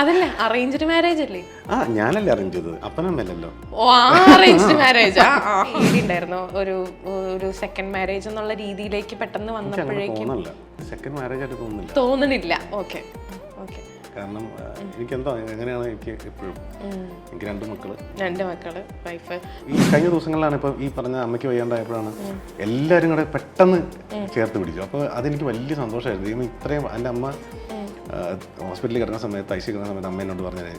അതല്ല? Arranged marriage അല്ലേ? ആ ഞാനല്ലേ അറേഞ്ച് ചെയ്തത്. അപ്പനമ്മല്ലല്ലോ ഓ ആ അറേഞ്ച്ഡ് മാരേജ് ആ ഉണ്ടായിരുന്നു ഒരു ഒരു സെക്കൻഡ് മാരേജ് എന്നുള്ള രീതിയിലേക്ക് പെട്ടെന്ന് വന്നപ്പോഴേക്കും തോന്നല്ല. സെക്കൻഡ് മാരേജ് ആയിട്ട് തോന്നുന്നില്ല. തോന്നണില്ല ഓക്കെ ഓക്കെ കാരണം എനിക്ക് എനിക്കെന്തോ എങ്ങനെയാണ് എനിക്ക് എപ്പോഴും എനിക്ക് രണ്ട് മക്കൾ. രണ്ട് മക്കൾ വൈഫ് ഈ കഴിഞ്ഞ ദിവസങ്ങളിലാണ് ഇപ്പൊ ഈ പറഞ്ഞ അമ്മയ്ക്ക് വയ്യാണ്ടായപ്പോഴാണ് എല്ലാവരും കൂടെ പെട്ടെന്ന് ചേർത്ത് പിടിച്ചു. അപ്പോൾ അതെനിക്ക് വലിയ സന്തോഷമായിരുന്നു. ഇന്ന് ഇത്രയും എന്റെ അമ്മ ഹോസ്പിറ്റലിൽ കിടക്കുന്ന സമയത്ത് ഐ സി കിടക്കുന്ന സമയത്ത് അമ്മ എന്നോട് പറഞ്ഞത്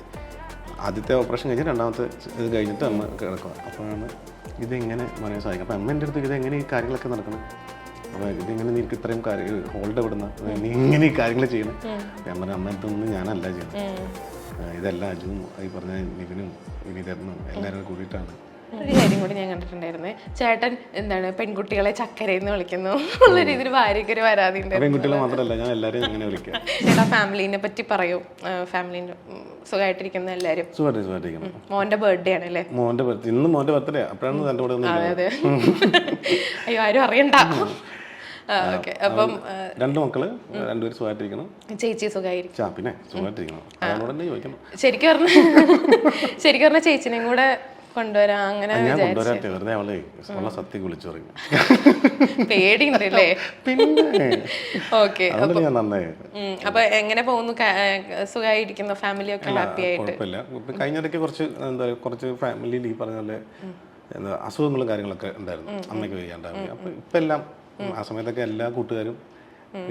ആദ്യത്തെ ഓപ്പറേഷൻ കഴിഞ്ഞ് രണ്ടാമത്തെ ഇത് കഴിഞ്ഞിട്ട് അമ്മ കിടക്കുക. അപ്പോഴാണ് ഇതെങ്ങനെ മനസ്സിൽ സാധിക്കും അപ്പോൾ അമ്മേന്റെ അടുത്ത് ഇതെങ്ങനെ ഈ കാര്യങ്ങളൊക്കെ നടക്കണം? അപ്പോൾ ഇതെങ്ങനെ നിനക്ക് ഇത്രയും കാര്യം ഹോൾഡ് എവിടുന്ന നീ ഇങ്ങനെ ഈ കാര്യങ്ങൾ ചെയ്യണം. ഞാൻ പറഞ്ഞ അമ്മ ഇതൊന്നും ഞാനല്ല ചെയ്യുന്നത് ഇതെല്ലാം അജുവും ഈ പറഞ്ഞ നിവിനും വിനീതരനും എല്ലാവരും കൂടിയിട്ടാണ്. ഒരു കാര്യം കൂടി ഞാൻ കണ്ടിട്ടുണ്ടായിരുന്നേ. ചേട്ടൻ എന്താണ് പെൺകുട്ടികളെ ചക്കര എന്ന് വിളിക്കുന്നു. ഉള്ള രീതിയിൽ ഭാര്യയ്ക്ക് ഒരു വരാതിണ്ട് ഫാമിലിനെ മാത്രമല്ല ഞാൻ അങ്ങനെ വിളിക്കാം. ചേട്ടാ ഫാമിലിനെ പറ്റി പറയൂ. ഫാമിലിന്റെ സുഖമായിട്ടിരിക്കുന്ന എല്ലാരും. മോന്റെ ബർത്ത്ഡേ ആണല്ലേ അല്ലേ? മോന്റെ ബർത്ത് ഇന്ന് മോന്റെ ബർത്ത്ഡേ അപ്പോഴാണ് കൂടെ ഒന്ന് അതെ അയ്യോ ആരും അറിയണ്ട. അപ്പം രണ്ട് മക്കൾ രണ്ടുപേരും സുഖമായിട്ടിരിക്കണം ചേച്ചി സുഖമായിരിക്കും ചാ പിന്നെ സുഖമായിട്ടിരിക്കണം ചോദിക്കണം ശരിക്കും പറഞ്ഞ ശരിക്കും പറഞ്ഞ ചേച്ചിനെയും കൂടെ കൊണ്ടുവരാം അങ്ങനെ ഞാൻ കൊണ്ടുവരാട്ടെ വെറുതെ അവളെ ഉള്ള സത്യം വിളിച്ചു പേടിയുണ്ട് പിന്നെ. ഓക്കെ ഞാൻ നന്നായി അപ്പൊ എങ്ങനെ പോകുന്നു? സുഖമായിരിക്കുന്ന ഫാമിലി ഒക്കെ ഹാപ്പി ആയിട്ട്? കുഴപ്പമില്ല. കഴിഞ്ഞിടയ്ക്ക് കുറച്ച് എന്താ കുറച്ച് ഫാമിലിയിൽ ഈ പറഞ്ഞ പോലെ അസുഖങ്ങളും കാര്യങ്ങളൊക്കെ ഉണ്ടായിരുന്നു. അമ്മയ്ക്ക് വയ്യാണ്ടാവുക അപ്പൊ ഇപ്പൊ എല്ലാം ആ സമയത്തൊക്കെ എല്ലാ കൂട്ടുകാരും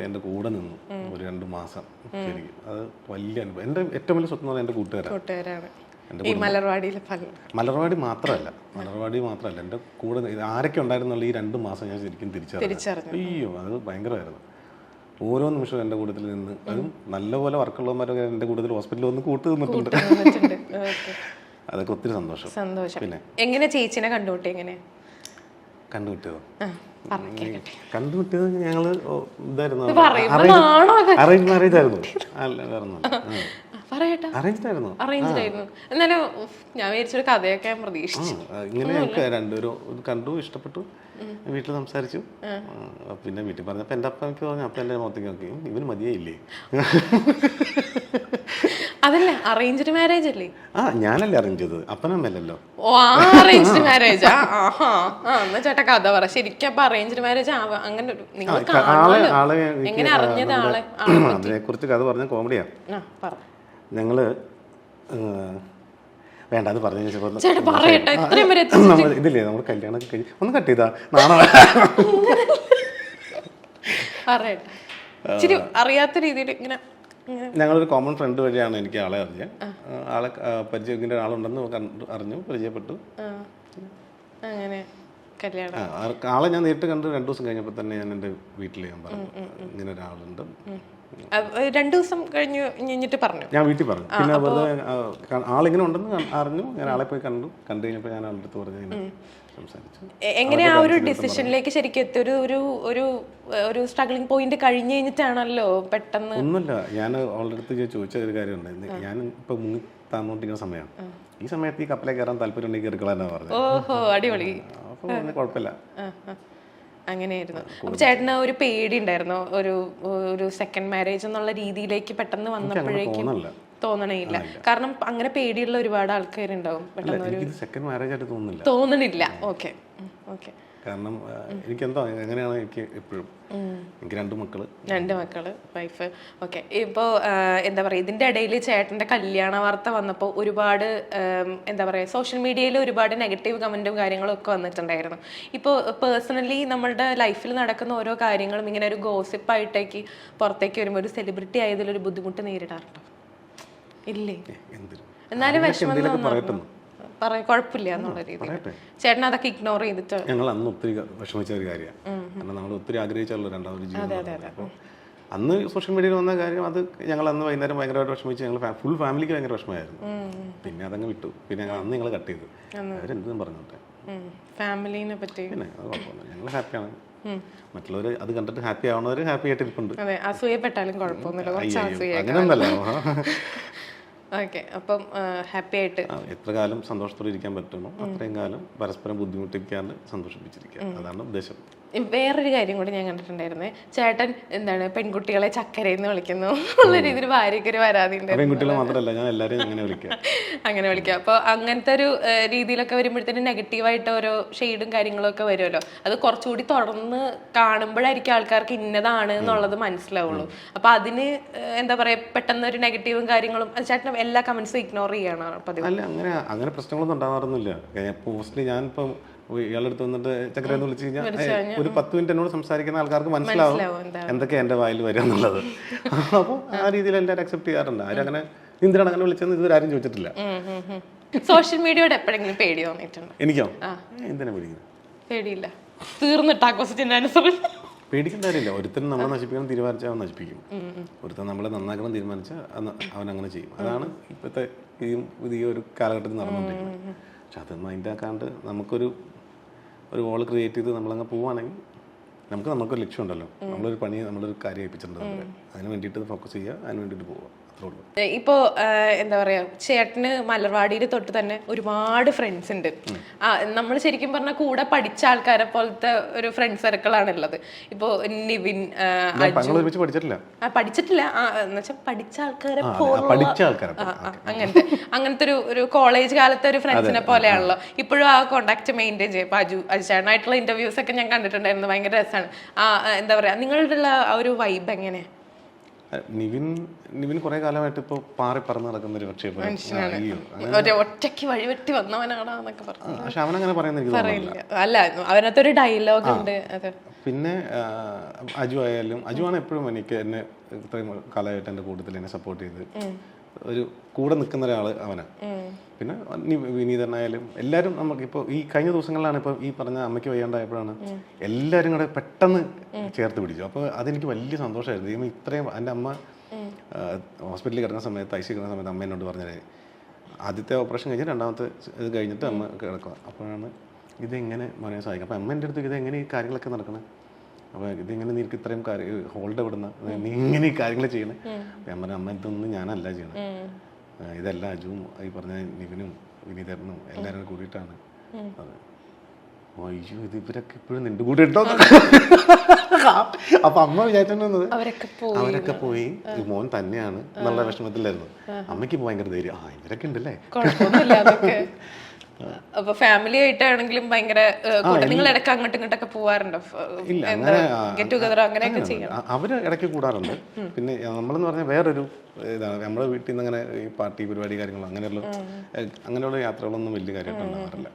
എന്റെ കൂടെ നിന്നു. ഒരു രണ്ട് മാസം ശരിക്കും. അത് വലിയ അനുഭവം. എന്റെ ഏറ്റവും വലിയ സ്വപ്നം എന്റെ കൂട്ടുകാരാണ്. മലർവാടിയിലെ മലർവാടി മാത്രമല്ല. മലർവാടി മാത്രമല്ല. എന്റെ കൂടെ ആരൊക്കെ ഉണ്ടായിരുന്നുള്ള ഈ രണ്ട് മാസം ഞാൻ ശരിക്കും തിരിച്ചറിഞ്ഞു അയ്യോ അത് ഭയങ്കരമായിരുന്നു. ഓരോ നിമിഷവും എന്റെ കൂട്ടത്തിൽ നിന്ന് അതും നല്ലപോലെ വർക്കുള്ളവന്മാരൊക്കെ എന്റെ കൂട്ടത്തിൽ ഹോസ്പിറ്റലിൽ വന്ന് കൂട്ട് നിന്നിട്ടുണ്ട്. അതൊക്കെ ഒത്തിരി സന്തോഷം. സന്തോഷം. പിന്നെ? എങ്ങനെ ചേച്ചിനെ കണ്ടുപിട്ടി എങ്ങനെ? കണ്ടുകിട്ടിയതോ കണ്ടുകിട്ടിയത് ഞങ്ങൾ ഇതായിരുന്നു. അറേഞ്ച് മാരേജ് ആയിരുന്നു. അല്ല വേറെ പറയട്ടെ. അറേഞ്ച്ഡ് ആയിരുന്നു? അറേഞ്ച്ഡ് ആയിരുന്നു. എന്നാലും ഞാൻ വിചാരിച്ചൊരു കഥയൊക്കെ ഞാൻ പ്രതീക്ഷിച്ചു. ആ, ഇങ്ങനെ ഞങ്ങൾക്ക് രണ്ടുപേരും കണ്ടു ഇഷ്ടപ്പെട്ടു. വീട്ടിൽ സംസാരിച്ചു. പിന്നെ വീട്ടിൽ പറഞ്ഞപ്പോൾ എന്റെ അപ്പ എനിക്ക് പറഞ്ഞു അപ്പം എന്റെ മുഖത്തേക്ക് നോക്കി. "ഉം, ഇവന് മതിയായില്ലേ? അതല്ല അറേഞ്ച്ഡ് മാരേജ് അല്ലേ? ആ ഞാനല്ലേ അറേഞ്ച് ചെയ്തത്. അപ്പനമ്മല്ലോ ഓ ആ അറേഞ്ച്ഡ് മാരേജ് ആഹാ എന്നാ ചേട്ടാ കഥ പറ. ശരിക്കും അപ്പൊ അറേഞ്ച്ഡ് മാരേജ് അങ്ങനെ ഒരു നിങ്ങൾ എങ്ങനെ അറിഞ്ഞത് ആളെ? അതിനെ കുറിച്ച് കഥ പറഞ്ഞ കോമഡിയാ ആ, വേണ്ട അത് പറഞ്ഞു നമ്മൾ ഇതില്ലേ നമ്മൾ കല്യാണമൊക്കെ കഴിഞ്ഞു ഒന്ന് കട്ട് ചെയ്താ. നാണോ അറിയാത്ത രീതിയിൽ ഇങ്ങനെ ഞങ്ങളൊരു കോമൺ ഫ്രണ്ട് വഴിയാണ് എനിക്ക് ആളെ അറിഞ്ഞത് ആളെ പരിചയം ഇങ്ങനെ ഒരാളുണ്ടെന്ന് അറിഞ്ഞു പരിചയപ്പെട്ടു. അങ്ങനെ. കല്യാണം. ആളെ ഞാൻ നേരിട്ട് കണ്ട് രണ്ടു ദിവസം കഴിഞ്ഞപ്പോൾ തന്നെ ഞാൻ എന്റെ വീട്ടിൽ ഞാൻ പറഞ്ഞു. ഇങ്ങനെ ഒരാളുണ്ട്. രണ്ടു ദിവസം കഴിഞ്ഞു കഴിഞ്ഞിട്ട് പറഞ്ഞു. ഞാൻ വീട്ടിൽ പറഞ്ഞു. പിന്നെ വെറുതെ ആളിങ്ങനെ ഉണ്ടെന്ന് അറിഞ്ഞു. ഞാൻ ആളെ പോയി കണ്ടു. കണ്ടു കഴിഞ്ഞപ്പോൾ ഞാൻ ആളുടെ അടുത്ത് പറഞ്ഞു എങ്ങനെ ആ ഒരു ഡിസിഷനിലേക്ക് ശരിക്കും എത്തി ഒരു ഒരു ഒരു ഒരു സ്ട്രഗ്ലിംഗ് പോയിന്റ് കഴിഞ്ഞു കഴിഞ്ഞിട്ടാണല്ലോ പെട്ടെന്ന് ഒന്നുമില്ല. ഞാൻ അവളുടെ അടുത്ത് ചോദിച്ച ഒരു കാര്യമുണ്ട്. ഞാൻ ഇപ്പൊ താന്നോണ്ടിരിക്കുന്ന സമയമാണ് ഈ സമയത്ത് ഈ കപ്പലെ കയറാൻ താല്പര്യം ഉണ്ടെങ്കിൽ കയറിക്കളാന്നാ പറഞ്ഞത് ഓഹോ അടിപൊളി. അപ്പോൾ കുഴപ്പമില്ല. അങ്ങനെയായിരുന്നു. അപ്പൊ ചേട്ടന് ഒരു പേടി ഉണ്ടായിരുന്നു. ഒരു ഒരു സെക്കൻഡ് മാരേജ് എന്നുള്ള രീതിയിലേക്ക് പെട്ടെന്ന് വന്നപ്പോഴേക്കും തോന്നണേയില്ല കാരണം അങ്ങനെ പേടിയുള്ള ഒരുപാട് ആൾക്കാരുണ്ടാവും പെട്ടെന്ന് ഒരു സെക്കൻഡ് മാരേജ് ആയിട്ട് തോന്നുന്നില്ല. തോന്നണില്ല. ഓക്കെ ഓക്കെ കാരണം എനിക്ക് എനിക്കെന്തോ എങ്ങനെയാണ് എനിക്ക് എപ്പോഴും എനിക്ക് രണ്ട് മക്കൾ. രണ്ട് മക്കൾ വൈഫ് ഓക്കെ ഇപ്പോൾ എന്താ പറയുക ഇതിന്റെ ഇടയിൽ ചേട്ടന്റെ കല്യാണ വാർത്ത വന്നപ്പോൾ ഒരുപാട് എന്താ പറയുക സോഷ്യൽ മീഡിയയിൽ ഒരുപാട് നെഗറ്റീവ് കമന്റും കാര്യങ്ങളും ഒക്കെ വന്നിട്ടുണ്ടായിരുന്നു. ഇപ്പോൾ പേഴ്സണലി നമ്മളുടെ ലൈഫിൽ നടക്കുന്ന ഓരോ കാര്യങ്ങളും ഇങ്ങനെ ഒരു ഗോസിപ്പായിട്ടേക്ക് പുറത്തേക്ക് വരുമ്പോൾ ഒരു സെലിബ്രിറ്റി ആയതിലൊരു ബുദ്ധിമുട്ട് നേരിടാറുണ്ടോ? ഇല്ലേ? എന്നാലും വിഷമം എന്തെങ്കിലുമൊക്കെ പറയട്ടെ പറ കുഴപ്പമില്ല എന്നുള്ള രീതിയിൽ. ചേട്ടൻ അതൊക്കെ ഇഗ്നോർ ചെയ്തിട്ട് ഞങ്ങൾ അന്ന് ഒത്തിരി വിഷമിച്ച ഒരു കാര്യമാണ്. കാരണം നമ്മൾ ഒത്തിരി ആഗ്രഹിച്ചല്ലോ രണ്ടാമത് ജീവിതം അന്ന് സോഷ്യൽ മീഡിയയിൽ വന്ന കാര്യം അത് ഞങ്ങൾ അന്ന് വൈകുന്നേരം ഭയങ്കരമായിട്ട് വിഷമിച്ച് ഞങ്ങൾ ഫുൾ ഫാമിലിക്ക് ഭയങ്കര വിഷമമായിരുന്നു. പിന്നെ അതങ്ങ് വിട്ടു. പിന്നെ ഞങ്ങൾ അന്ന് ഞങ്ങൾ കട്ട് ചെയ്തു. അവരെന്തും പറഞ്ഞോട്ടെ. ഫാമിലിനെ പറ്റി. പിന്നെ അത് കുഴപ്പമില്ല. ഞങ്ങൾ ഹാപ്പിയാണ്. മറ്റുള്ളവർ അത് കണ്ടിട്ട് ഹാപ്പി ആവണവർ ഹാപ്പി ആയിട്ട് ഇരിപ്പുണ്ട് അതെ അസൂയപ്പെട്ടാലും കുഴപ്പമൊന്നുമില്ല. അങ്ങനെയൊന്നല്ല ഓക്കെ അപ്പം ഹാപ്പി ആയിട്ട്. എത്ര കാലം സന്തോഷത്തോടെ ഇരിക്കാൻ പറ്റുമോ അത്രയും കാലം പരസ്പരം ബുദ്ധിമുട്ടിക്കാണ്ട് സന്തോഷിപ്പിച്ചിരിക്കുക. അതാണ് ഉദ്ദേശം. വേറൊരു കാര്യം കൂടി ഞാൻ കണ്ടിട്ടുണ്ടായിരുന്നേ. ചേട്ടൻ എന്താണ് പെൺകുട്ടികളെ ചക്കര എന്ന് വിളിക്കുന്നു ഉള്ള രീതിയിൽ ഭാര്യയ്ക്ക് ഒരു പരാതി അങ്ങനെ വിളിക്കുക. അങ്ങനെ വിളിക്കാം അപ്പോൾ അങ്ങനത്തെ ഒരു രീതിയിലൊക്കെ വരുമ്പോഴത്തേനും നെഗറ്റീവായിട്ട് ഓരോ ഷെയ്ഡും കാര്യങ്ങളൊക്കെ വരുമല്ലോ. അത് കുറച്ചുകൂടി തുടർന്ന് കാണുമ്പോഴായിരിക്കും ആൾക്കാർക്ക് ഇന്നതാണ് എന്നുള്ളത് മനസ്സിലാവുള്ളൂ. അപ്പൊ അതിന് എന്താ പറയാ പെട്ടെന്ന് ഒരു നെഗറ്റീവും കാര്യങ്ങളും ചേട്ടൻ എല്ലാ കമന്റ്സും ഇഗ്നോർ ചെയ്യണം പതിവ്. അല്ല അങ്ങനെ അങ്ങനെ പ്രശ്നങ്ങളൊന്നും ഉണ്ടാവാറൊന്നുമില്ല. ഞാനിപ്പം ഇയാളുടെ അടുത്ത് വന്നിട്ട് ചക്രം വിളിച്ചു കഴിഞ്ഞാൽ ഒരു പത്ത് മിനിറ്റ് എന്നോട് സംസാരിക്കുന്ന ആൾക്കാർക്ക് മനസ്സിലാവും മനസ്സിലാവും എന്താ എന്തൊക്കെ എന്റെ വായിൽ വരിക എന്നുള്ളത്. അപ്പോൾ ആ രീതിയിൽ എല്ലാവരും അക്സെപ്റ്റ് ചെയ്യാറുണ്ട്. ആരും അങ്ങനെ എന്തിനാണ് അങ്ങനെ വിളിച്ചതെന്ന് ഇതുവരെ ആരും ചോദിച്ചിട്ടില്ല. സോഷ്യൽ മീഡിയയോട് എപ്പോഴെങ്കിലും പേടി തോന്നിയിട്ടുണ്ട്? എനിക്കോ? എന്തിനാ പേടിക്കുന്നത്? പേടിയില്ല. തീർന്നിട്ടാ ക്വസ്റ്റ്യൻ ആൻസർ പേടിക്കേണ്ട കാര്യമില്ല. ഒരുത്തൻ നമ്മളെ നശിപ്പിക്കണം തീരുമാനിച്ചാൽ അവൻ നശിപ്പിക്കും. ഒരുത്തൻ നമ്മളെ നന്നാക്കണം തീരുമാനിച്ചാൽ അവൻ അങ്ങനെ ചെയ്യും. അതാണ് ഇപ്പോഴത്തെ ഈ പുതിയ ഒരു കാലഘട്ടത്തിൽ നടന്നുകൊണ്ടിരിക്കുന്നത്. പക്ഷെ അത് അതിന്റെ ആക്കാണ്ട് നമുക്കൊരു ഒരു വോൾ ക്രിയേറ്റ് ചെയ്ത് നമ്മളങ്ങ് പോവുകയാണെങ്കിൽ നമുക്ക് നമുക്കൊരു ലക്ഷ്യമുണ്ടല്ലോ. നമ്മളൊരു പണി നമ്മളൊരു കാര്യം ഏൽപ്പിച്ചിട്ടുണ്ട്. അതിന് വേണ്ടിയിട്ട് ഫോക്കസ് ചെയ്യുക അതിന് വേണ്ടിയിട്ട് പോവുക. ഇപ്പോ എന്താ പറയാ ചേട്ടന് മലർവാടിയിൽ തൊട്ട് തന്നെ ഒരുപാട് ഫ്രണ്ട്സ് ഉണ്ട്. ആ നമ്മൾ ശരിക്കും പറഞ്ഞാൽ കൂടെ പഠിച്ച ആൾക്കാരെ പോലത്തെ ഒരു ഫ്രണ്ട് സർക്കിൾ ഉള്ളത്. ഇപ്പോ നിവിൻ പഠിച്ചിട്ടില്ല. പഠിച്ചിട്ടില്ല. എന്നുവെച്ചാൽ പഠിച്ച ആൾക്കാരെ അങ്ങനത്തെ അങ്ങനത്തെ ഒരു ഒരു കോളേജ് കാലത്തെ ഒരു ഫ്രണ്ട്സിനെ പോലെയാണല്ലോ. ഇപ്പോഴും ആ കോണ്ടാക്ട് മെയിന്റെയിൻ ചെയ്യും. ഇപ്പൊ അജു അജുചേട്ടനായിട്ടുള്ള ഇന്റർവ്യൂസ് ഒക്കെ ഞാൻ കണ്ടിട്ടുണ്ടായിരുന്നു. ഭയങ്കര രസമാണ് എന്താ പറയാ നിങ്ങളുടെ ആ ഒരു വൈബ് എങ്ങനെ നിവിൻ നിവിൻ കുറെ കാലമായിട്ട് ഇപ്പൊ പാറി പറന്ന് നടക്കുന്ന ഒരു പക്ഷേ ഒറ്റയ്ക്ക് ഒറ്റയ്ക്ക് വഴിവെട്ടി വന്നവനാണെന്നൊക്കെ പറഞ്ഞു. പക്ഷെ അവനങ്ങനെ പറയുന്ന എനിക്ക് അല്ല ഡയലോഗ് ഉണ്ട്. പിന്നെ അജു ആയാലും അജു ആണ് എപ്പോഴും എനിക്ക് എന്നെ ഇത്രയും കാലമായിട്ട് എന്റെ കൂട്ടത്തിൽ എന്നെ സപ്പോർട്ട് ചെയ്ത്. ഒരു കൂടെ നിൽക്കുന്ന ഒരാൾ അവനാണ് പിന്നെ വിനീതനായാലും എല്ലാവരും നമുക്ക് ഇപ്പോൾ ഈ കഴിഞ്ഞ ദിവസങ്ങളിലാണ് ഇപ്പോൾ ഈ പറഞ്ഞ അമ്മയ്ക്ക് വയ്യാണ്ടായപ്പോഴാണ് എല്ലാവരും കൂടെ പെട്ടെന്ന് ചേർത്ത് പിടിച്ചു. അപ്പോൾ അതെനിക്ക് വലിയ സന്തോഷമായിരുന്നു. ദൈവം ഇത്രയും എന്റെ അമ്മ ഹോസ്പിറ്റലിൽ കിടക്കുന്ന സമയത്ത് ഐ സി കിടക്കുന്ന സമയത്ത് അമ്മ എന്നോട് പറഞ്ഞത് ആദ്യത്തെ ഓപ്പറേഷൻ കഴിഞ്ഞ് രണ്ടാമത്തെ ഇത് കഴിഞ്ഞിട്ട് അമ്മ കിടക്കുക അപ്പോഴാണ് ഇതെങ്ങനെ മോനെ സഹായിക്കും അപ്പം അമ്മ എന്റെ അടുത്ത് ഇതെങ്ങനെ ഈ കാര്യങ്ങളൊക്കെ നടക്കണേ? അപ്പോൾ ഇതെങ്ങനെ നിനക്ക് ഇത്രയും കാര്യം ഹോൾഡ് എവിടുന്ന നീ ഇങ്ങനെ ഈ കാര്യങ്ങൾ ചെയ്യണേ. അമ്മ ഞാൻ പറഞ്ഞു അമ്മ ഇതൊന്നും ഞാനല്ല ചെയ്യണേ. ഇതല്ല അജുവും ഈ പറഞ്ഞ നിവിനും വിനീതരനും എല്ലാവരും കൂടിയിട്ടാണ്. അതെ. അയ്യോ ഇത് ഇവരൊക്കെ ഇപ്പോഴും നിന്റെ കൂടെ ഇട്ടോ അപ്പൊ അമ്മ വിചാരിച്ചോണ്ടത് അവരൊക്കെ പോയി. മോൻ തന്നെയാണ് നല്ല വിഷമത്തിലായിരുന്നു. അമ്മയ്ക്ക് ഭയങ്കര ധൈര്യം. ആ ഇവരൊക്കെ ഉണ്ടല്ലേ അപ്പൊ ഫാമിലി ആയിട്ടാണെങ്കിലും ഭയങ്കര നിങ്ങൾ ഇടയ്ക്ക് അങ്ങോട്ടും ഇങ്ങോട്ടൊക്കെ പോവാറുണ്ടോ ഗെറ്റ് ടുഗദർ അങ്ങനെയൊക്കെ ചെയ്യും അവർ ഇടയ്ക്ക് കൂടാറുണ്ട്. പിന്നെ നമ്മളെന്ന് പറഞ്ഞാൽ വേറൊരു ഇതാണ്. നമ്മുടെ വീട്ടിൽ നിന്ന് അങ്ങനെ ഈ പാർട്ടി പരിപാടി കാര്യങ്ങൾ അങ്ങനെയുള്ള അങ്ങനെയുള്ള യാത്രകളൊന്നും വലിയ കാര്യമായിട്ട് ഉണ്ടാവാറില്ല.